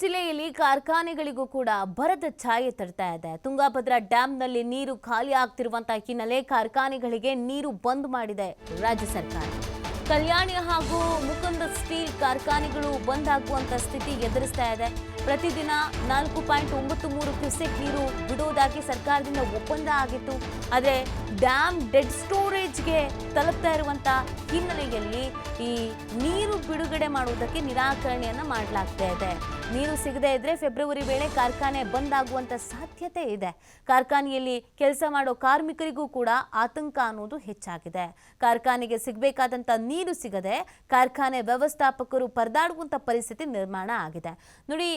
ಜಿಲ್ಲೆಯಲ್ಲಿ ಕಾರ್ಖಾನೆಗಳಿಗೂ ಕೂಡ ಬರದ ಛಾಯೆ ತರ್ತಾ ಇದೆ. ತುಂಗಾಭದ್ರಾ ಡ್ಯಾಂನಲ್ಲಿ ನೀರು ಖಾಲಿ ಆಗ್ತಿರುವಂತಹ ಹಿನ್ನೆಲೆ ಕಾರ್ಖಾನೆಗಳಿಗೆ ನೀರು ಬಂದ್ ಮಾಡಿದೆ ರಾಜ್ಯ ಸರ್ಕಾರ. ಕಲ್ಯಾಣಿ ಹಾಗೂ ಮುಕುಂದ ಸ್ಟೀಲ್ ಕಾರ್ಖಾನೆಗಳು ಬಂದ್ ಆಗುವಂತ ಸ್ಥಿತಿ ಎದುರಿಸ್ತಾ ಇದೆ. ಪ್ರತಿದಿನ ನಾಲ್ಕು ಪಾಯಿಂಟ್ ಒಂಬತ್ತು ಮೂರು ಕ್ಯೂಸೆಕ್ ನೀರು ಬಿಡುವುದಾಗಿ ಸರ್ಕಾರದಿಂದ ಒಪ್ಪಂದ ಆಗಿತ್ತು. ಆದರೆ ಡ್ಯಾಮ್ ಡೆಡ್ ಸ್ಟೋರೇಜ್ಗೆ ತಲುಪ್ತಾ ಇರುವಂಥ ಹಿನ್ನೆಲೆಯಲ್ಲಿ ಈ ನೀರು ಬಿಡುಗಡೆ ಮಾಡುವುದಕ್ಕೆ ನಿರಾಕರಣೆಯನ್ನು ಮಾಡಲಾಗ್ತಾ ಇದೆ. ನೀರು ಸಿಗದೇ ಇದ್ರೆ ಫೆಬ್ರವರಿ ವೇಳೆ ಕಾರ್ಖಾನೆ ಬಂದ್ ಆಗುವಂತ ಸಾಧ್ಯತೆ ಇದೆ. ಕಾರ್ಖಾನೆಯಲ್ಲಿ ಕೆಲಸ ಮಾಡೋ ಕಾರ್ಮಿಕರಿಗೂ ಕೂಡ ಆತಂಕ ಅನ್ನೋದು ಹೆಚ್ಚಾಗಿದೆ. ಕಾರ್ಖಾನೆಗೆ ಸಿಗಬೇಕಾದಂತ ನೀರು ಸಿಗದೆ ಕಾರ್ಖಾನೆ ವ್ಯವಸ್ಥಾಪಕರು ಪರದಾಡುವಂತ ಪರಿಸ್ಥಿತಿ ನಿರ್ಮಾಣ ಆಗಿದೆ. ನೋಡಿ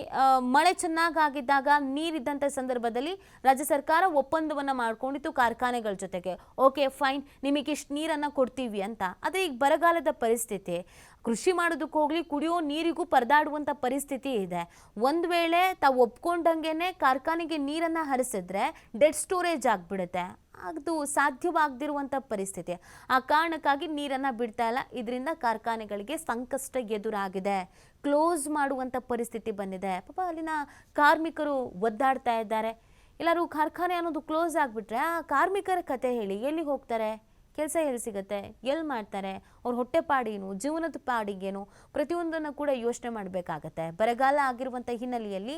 ಮಳೆ ಚೆನ್ನಾಗಾಗಿದ್ದಾಗ ನೀರಿದ್ದಂಥ ಸಂದರ್ಭದಲ್ಲಿ ರಾಜ್ಯ ಸರ್ಕಾರ ಒಪ್ಪಂದವನ್ನ ಮಾಡ್ಕೊಂಡಿತ್ತು ಕಾರ್ಖಾನೆಗಳ ಜೊತೆಗೆ. ಓಕೆ, ಫೈನ್ ನಿಮಗೆ ಇಷ್ಟು ನೀರನ್ನ ಕೊಡ್ತೀವಿ ಅಂತ. ಆದರೆ ಈಗ ಬರಗಾಲದ ಪರಿಸ್ಥಿತಿ. ಕೃಷಿ ಮಾಡೋದಕ್ಕೆ ಹೋಗ್ಲಿ ಕುಡಿಯೋ ನೀರಿಗೂ ಪರದಾಡುವಂತ ಪರಿಸ್ಥಿತಿ ಇದೆ. ಒಂದು ವೇಳೆ ತಾವು ಒಪ್ಕೊಂಡಂಗೆ ಕಾರ್ಖಾನೆಗೆ ನೀರನ್ನು ಹರಿಸಿದ್ರೆ ಡೆಡ್ ಸ್ಟೋರೇಜ್ ಆಗಿಬಿಡುತ್ತೆ. ಅದು ಸಾಧ್ಯವಾಗದಿರುವಂಥ ಪರಿಸ್ಥಿತಿ. ಆ ಕಾರಣಕ್ಕಾಗಿ ನೀರನ್ನು ಬಿಡ್ತಾ ಇಲ್ಲ. ಇದರಿಂದ ಕಾರ್ಖಾನೆಗಳಿಗೆ ಸಂಕಷ್ಟ ಎದುರಾಗಿದೆ. ಕ್ಲೋಸ್ ಮಾಡುವಂಥ ಪರಿಸ್ಥಿತಿ ಬಂದಿದೆ. ಪಾಪ ಅಲ್ಲಿನ ಕಾರ್ಮಿಕರು ಒದ್ದಾಡ್ತಾ ಇದ್ದಾರೆ. ಎಲ್ಲರೂ ಕಾರ್ಖಾನೆ ಅನ್ನೋದು ಕ್ಲೋಸ್ ಆಗಿಬಿಟ್ರೆ ಆ ಕಾರ್ಮಿಕರ ಕತೆ ಹೇಳಿ ಎಲ್ಲಿಗೆ ಹೋಗ್ತಾರೆ? ಕೆಲಸ ಎಲ್ಲಿ ಸಿಗುತ್ತೆ? ಎಲ್ಲಿ ಮಾಡ್ತಾರೆ? ಅವ್ರ ಹೊಟ್ಟೆ ಪಾಡೇನು? ಜೀವನದ ಪಾಡಿಗೇನು? ಪ್ರತಿಯೊಂದನ್ನು ಕೂಡ ಯೋಚನೆ ಮಾಡಬೇಕಾಗತ್ತೆ. ಬರಗಾಲ ಆಗಿರುವಂಥ ಹಿನ್ನೆಲೆಯಲ್ಲಿ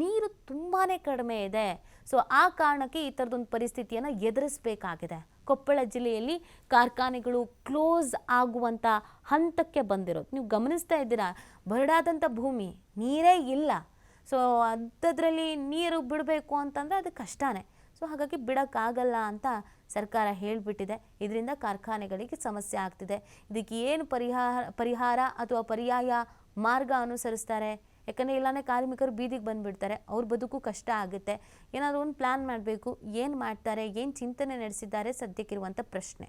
ನೀರು ತುಂಬಾ ಕಡಿಮೆ ಇದೆ. ಸೊ ಆ ಕಾರಣಕ್ಕೆ ಈ ಥರದೊಂದು ಪರಿಸ್ಥಿತಿಯನ್ನು ಎದುರಿಸಬೇಕಾಗಿದೆ. ಕೊಪ್ಪಳ ಜಿಲ್ಲೆಯಲ್ಲಿ ಕಾರ್ಖಾನೆಗಳು ಕ್ಲೋಸ್ ಆಗುವಂಥ ಹಂತಕ್ಕೆ ಬಂದಿರೋದು. ನೀವು ಗಮನಿಸ್ತಾ ಇದ್ದೀರಾ? ಬರಡಾದಂಥ ಭೂಮಿ, ನೀರೇ ಇಲ್ಲ. ಸೊ ಅಂಥದ್ರಲ್ಲಿ ನೀರು ಬಿಡಬೇಕು ಅಂತಂದರೆ ಅದು ಕಷ್ಟನೇ. ಸೊ ಹಾಗಾಗಿ ಬಿಡೋಕ್ಕಾಗಲ್ಲ ಅಂತ ಸರ್ಕಾರ ಹೇಳಿಬಿಟ್ಟಿದೆ. ಇದರಿಂದ ಕಾರ್ಖಾನೆಗಳಿಗೆ ಸಮಸ್ಯೆ ಆಗ್ತಿದೆ. ಇದಕ್ಕೆ ಏನು ಪರಿಹಾರ ಪರಿಹಾರ ಅಥವಾ ಪರ್ಯಾಯ ಮಾರ್ಗ ಅನುಸರಿಸ್ತಾರೆ? ಯಾಕಂದರೆ ಇಲ್ಲಾಂದರೆ ಕಾರ್ಮಿಕರು ಬೀದಿಗೆ ಬಂದುಬಿಡ್ತಾರೆ. ಅವ್ರ ಬದುಕು ಕಷ್ಟ ಆಗುತ್ತೆ. ಏನಾದರೂ ಒಂದು ಪ್ಲ್ಯಾನ್ ಮಾಡಬೇಕು. ಏನು ಮಾಡ್ತಾರೆ? ಏನು ಚಿಂತನೆ ನಡೆಸಿದ್ದಾರೆ ಸದ್ಯಕ್ಕಿರುವಂಥ ಪ್ರಶ್ನೆ.